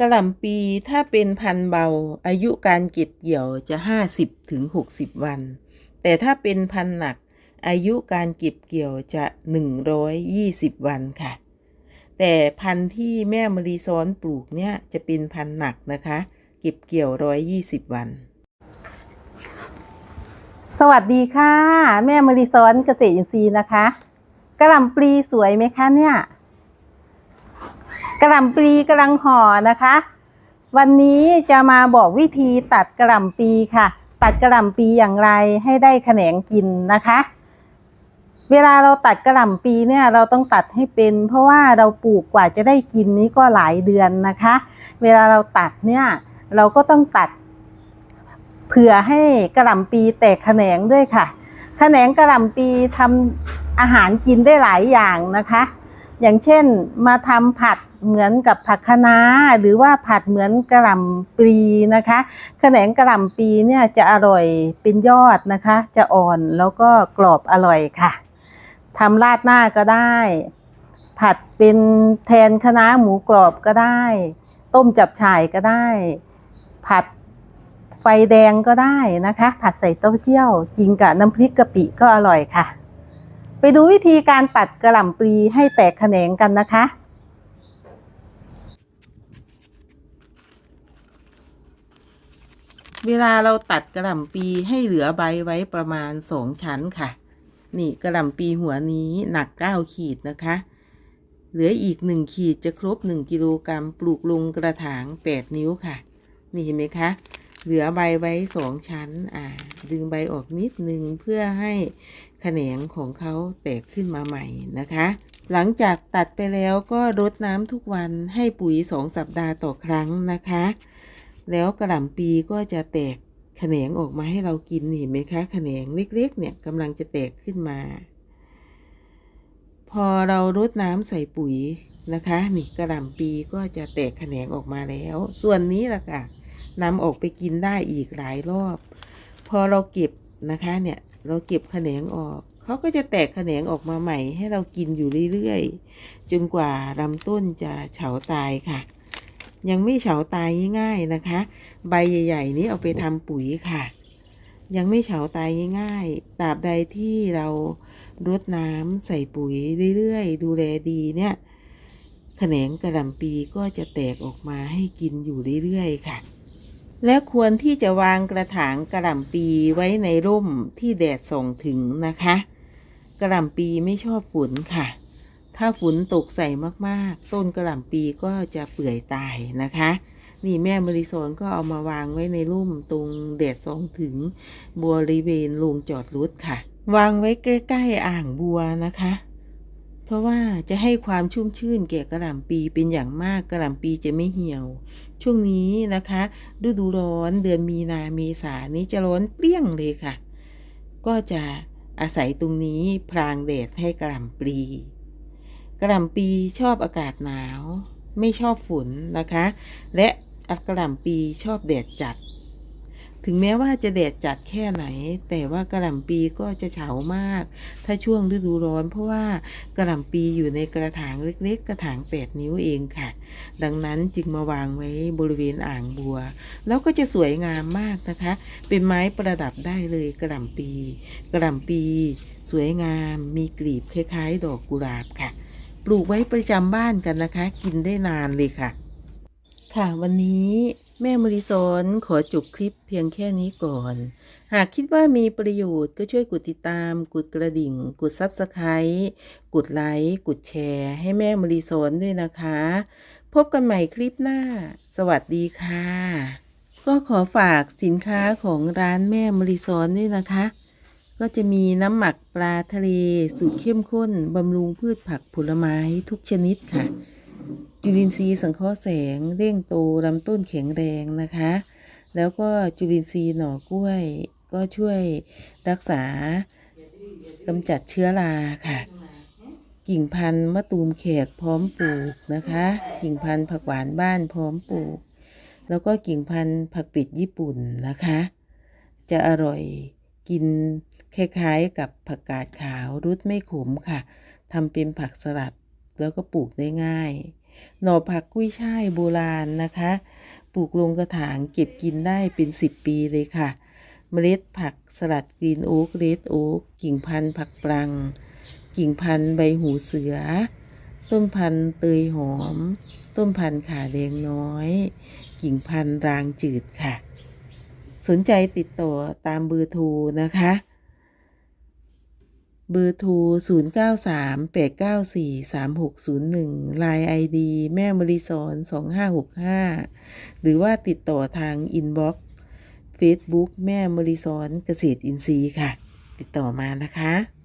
กระหล่ำปีถ้าเป็นพันธุ์เบา อายุการเก็บเกี่ยวจะ 50ถึง60 วัน แต่ถ้าเป็นพันธุ์หนัก อายุการเก็บเกี่ยวจะ 120 วันค่ะ แต่พันธุ์ที่แม่มรีซ้อนปลูกเนี่ยจะเป็นพันธุ์หนักนะคะ เก็บเกี่ยว 120 วัน สวัสดีค่ะ แม่มริซ้อนเกษตรอินทรีย์นะคะกระหล่ำปลีสวยไหมคะเนี่ย กระหล่ำปลีกำลังห่อนะคะ วันนี้จะมาบอกวิธีตัดกระหล่ำปลีค่ะ ตัดกระหล่ำปลีอย่างไรให้ได้แขนงกินนะคะ เวลาเราตัดกระหล่ำปลีเนี่ยเราต้องตัดให้เป็น เพราะว่าเราปลูกกว่าจะได้กินนี้ก็หลายเดือนนะคะ เวลาเราตัดเนี่ยเราก็ต้องตัด เผื่อให้กระหล่ำปีแตกแขนงด้วยค่ะ แขนงกระหล่ำปีทำอาหารกินได้หลายอย่างนะคะ อย่างเช่นมาทำผัด เหมือนกับผักคะน้าหรือว่าผัดเหมือนกระหล่ำปลีนะคะแขนงกระหล่ำปีเนี่ยจะอร่อยเป็นยอดนะคะ จะอ่อนแล้วก็กรอบอร่อยค่ะทำราดหน้าก็ได้ ผัดเป็นแทนคะน้าหมูกรอบก็ได้ ต้มจับฉ่ายก็ได้ ผัดไฟแดงก็ได้นะคะ ผัดใส่เต้าเจี้ยวกินกับน้ำพริกกะปิก็อร่อยค่ะ ไปดูวิธีการตัดกระหล่ำปลีให้แตกแขนงกันนะคะ เวลาเราตัดกระหล่ำปีให้เหลือใบไว้ประมาณสองชั้นค่ะ นี่กระหล่ำปีหัวนี้หนักเก้าขีดนะคะ เหลืออีกหนึ่งขีดจะครบหนึ่งกิโลกรัมปลูกลงกระถางแปดนิ้วค่ะ นี่เห็นไหมคะ เหลือใบไว้สองชั้น อ่า ดึงใบออกนิดนึงเพื่อให้แขนงของเขาแตกขึ้นมาใหม่นะคะ หลังจากตัดไปแล้วก็รดน้ำทุกวันให้ปุ๋ยสองสัปดาห์ต่อครั้งนะคะ แล้วกระหล่ำปีก็จะแตกแขนงออกมาให้เรากินเห็นไหมคะแขนงเล็กๆ เนี่ยกำลังจะแตกขึ้นมา พอเรารดน้ำใส่ปุ๋ยนะคะนี่กระหล่ำปีก็จะแตกแขนงออกมาแล้ว ส่วนนี้ล่ะค่ะนำออกไปกินได้อีกหลายรอบ พอเราเก็บนะคะเนี่ยเราเก็บแขนงออกเขาก็จะแตกแขนงออกมาใหม่ ให้เรากินอยู่เรื่อยๆ จนกว่าลำต้นจะเฉาตายค่ะ ยังไม่เฉาตายง่ายๆนะคะ ใบใหญ่ๆนี้เอาไปทำปุ๋ยค่ะ ยังไม่เฉาตายง่ายๆตราบใดที่เรารดน้ำใส่ปุ๋ยเรื่อยๆ ดูแลดีเนี่ยแขนงกระหล่ำปีก็จะแตกออกมาให้กินอยู่เรื่อยๆค่ะ และควรที่จะวางกระถางกระหล่ำปีไว้ในร่มที่แดดส่องถึงนะคะ กระหล่ำปีไม่ชอบฝนค่ะ ถ้าฝนตกใส่มากๆ ต้นกระหล่ำปีก็จะเปื่อยตายนะคะ นี่แม่มริโซนก็เอามาวางไว้ในร่มตรงแดดส่องถึงบริเวณโรงจอดรถค่ะ วางไว้ใกล้ๆอ่างบัวนะคะ เพราะว่าจะให้ความชุ่มชื่นแก่กระหล่ำปีเป็นอย่างมากกระหล่ำปีจะไม่เหี่ยว ช่วงนี้นะคะ ฤดูร้อนเดือนมีนาเมษานี้จะร้อนเปรี้ยงเลยค่ะ ก็จะอาศัยตรงนี้พรางแดดให้กระหล่ำปลี กระหล่ำปีชอบอากาศหนาว ไม่ชอบฝนนะคะ และกระหล่ำปีชอบแดดจัด ถึงแม้ว่าจะแดดจัดแค่ไหน แต่ว่ากระหล่ำปีก็จะเฉามาก ถ้าช่วงฤดูร้อนเพราะว่ากระหล่ำปีอยู่ในกระถางเล็กๆ กระถาง8นิ้วเองค่ะ ดังนั้นจึงมาวางไว้บริเวณอ่างบัว แล้วก็จะสวยงามมากนะคะ เป็นไม้ประดับได้เลยกระหล่ำปี กระหล่ำปี สวยงามมีกลีบคล้ายๆ ดอกกุหลาบค่ะ ลูกไว้ประจำบ้านกันนะคะ กินได้นานเลยค่ะ ค่ะวันนี้แม่มริสอนขอจบคลิปเพียงแค่นี้ก่อน หากคิดว่ามีประโยชน์ก็ช่วยกดติดตาม กดกระดิ่ง กดซับสไคร b ์กดไลค์ กดแชร์ ให้แม่มริสอนด้วยนะคะ พบกันใหม่คลิปหน้า สวัสดีค่ะ ก็ขอฝากสินค้าของร้านแม่มริสอนด้วยนะคะ ก็จะมีน้ำหมักปลาทะเลสูตรเข้มข้นบำรุงพืชผักผลไม้ทุกชนิดค่ะ จุลินทรีย์สังเคราะห์แสงเร่งโตลำต้นแข็งแรงนะคะ แล้วก็จุลินทรีย์หน่อกล้วย ก็ช่วยรักษากำจัดเชื้อราค่ะ กิ่งพันธุ์มะตูมแขกพร้อมปลูกนะคะ กิ่งพันธุ์ผักหวานบ้านพร้อมปลูก แล้วก็กิ่งพันธุ์ผักปิดญี่ปุ่นนะคะ จะอร่อยกิน คล้ายๆกับผักกาดขาวรสไม่ขมค่ะทำเป็นผักสลัดแล้วก็ปลูกได้ง่าย หน่อผักกุ้ยช่ายโบราณนะคะ ปลูกลงกระถางเก็บกินได้เป็น 10 ปีเลยค่ะ เมล็ดผักสลัดกรีนโอ๊กเรดโอ๊กกิ่งพันธุ์ผักปรัง กิ่งพันธุ์ใบหูเสือ ต้นพันธุ์เตยหอม ต้นพันธุ์ขาแดงน้อย กิ่งพันธุ์รางจืดค่ะ สนใจติดต่อตามเบอร์โทรนะคะ เบอร์โทร 0 9 3 8 9 4 3 6 0 1 Line ID แม่มริสอน2565 หรือว่าติดต่อทางอินบ็อกซ์เฟซบุ๊กแม่มริสอนเกษตรอินทรีย์ค่ะ ติดต่อมานะคะ